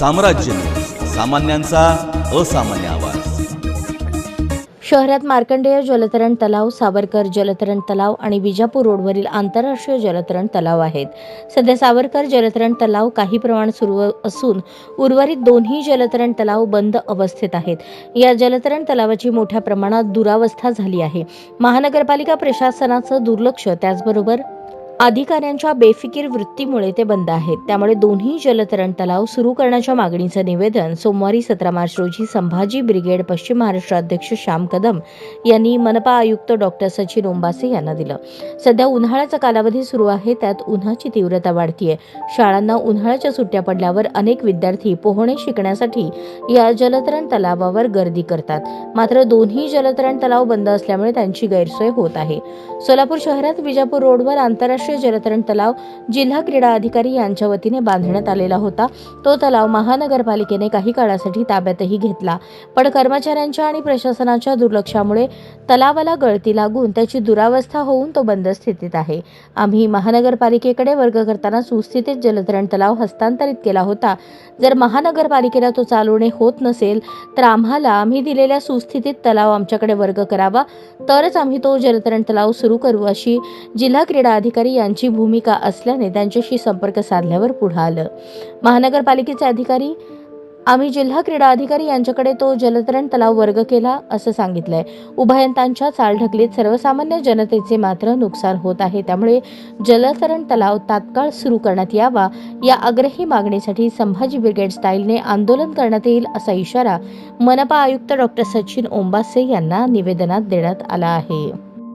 साम्राज्य. सामान्यांचा असामान्य आवाज. शहरात मार्कंडेय जलतरण तलाव सावरकर जलतरण तलाव आणि विजापूर रोडवरील आंतरराष्ट्रीय जलतरण तलाव आहेत. सध्या सावरकर जलतरण तलाव काही प्रमाण सुरू असून उर्वरित दोन्ही जलतरण तलाव बंद अवस्थेत आहेत. या जलतरण तलावाची मोठ्या प्रमाणात दुरावस्था झाली आहे. महानगरपालिका प्रशासनाचं दुर्लक्ष त्याचबरोबर अधिकाऱ्यांच्या बेफिकीर वृत्तीमुळे ते बंद आहेत. त्यामुळे दोन्ही जलतरण तलाव सुरू करण्याच्या मागणीचं निवेदन सोमवारी सतरा मार्च रोजी संभाजी ब्रिगेड पश्चिम महाराष्ट्र अध्यक्ष श्याम कदम यांनी मनपा आयुक्त डॉक्टर सचिन ओंबासे यांना दिलं. सध्या उन्हाळ्याचा कालावधी सुरू आहे त्यात उन्हाची तीव्रता वाढतीये. शाळांना उन्हाळ्याच्या सुट्ट्या पडल्यावर अनेक विद्यार्थी पोहणे शिकण्यासाठी या जलतरण तलावावर गर्दी करतात. मात्र दोन्ही जलतरण तलाव बंद असल्यामुळे त्यांची गैरसोय होत आहे. सोलापूर शहरात विजापूर रोडवर आंतरराष्ट्रीय आंतरराष्ट्रीय जलतरण तलाव जिल्हा क्रीडा अधिकारी यांच्या वतीने बांधण्यात आलेला होता. तो तलाव महानगरपालिकेने काही काळासाठी ताब्यातही घेतला. पण कर्मचाऱ्यांच्या आणि प्रशासनाच्या दुर्लक्षामुळे तलावाला गळती लागून त्याची दुरावस्था होऊन तो बंद स्थितीत आहे. आम्ही महानगरपालिकेकडे वर्ग करताना सुस्थितीत जलतरण तलाव हस्तांतरित केला होता. जर महानगरपालिकेला तो चालवणे होत नसेल तर आम्हाला आम्ही दिलेल्या सुस्थितीत तलाव आमच्याकडे वर्ग करावा तरच आम्ही तो जलतरण तलाव सुरू करू अशी जिल्हा क्रीडा अधिकारी यांची भूमिका असल्याने त्यांच्याशी संपर्क साधल्यावर पुढं आलं. महानगरपालिकेचे अधिकारी आम्ही जिल्हा क्रीडा अधिकारी यांच्याकडे तो जलतरण तलाव वर्ग केला असं सांगितलंय. उभयंतांच्या चालढकलीत सर्वसामान्य जनतेचे मात्र नुकसान होत आहे. त्यामुळे जलतरण तलाव तात्काळ सुरू करण्यात यावा या आग्रही मागणीसाठी संभाजी ब्रिगेड स्टाईलने आंदोलन करण्यात येईल असा इशारा मनपा आयुक्त डॉक्टर सचिन ओंबासे यांना निवेदनात देण्यात आला आहे.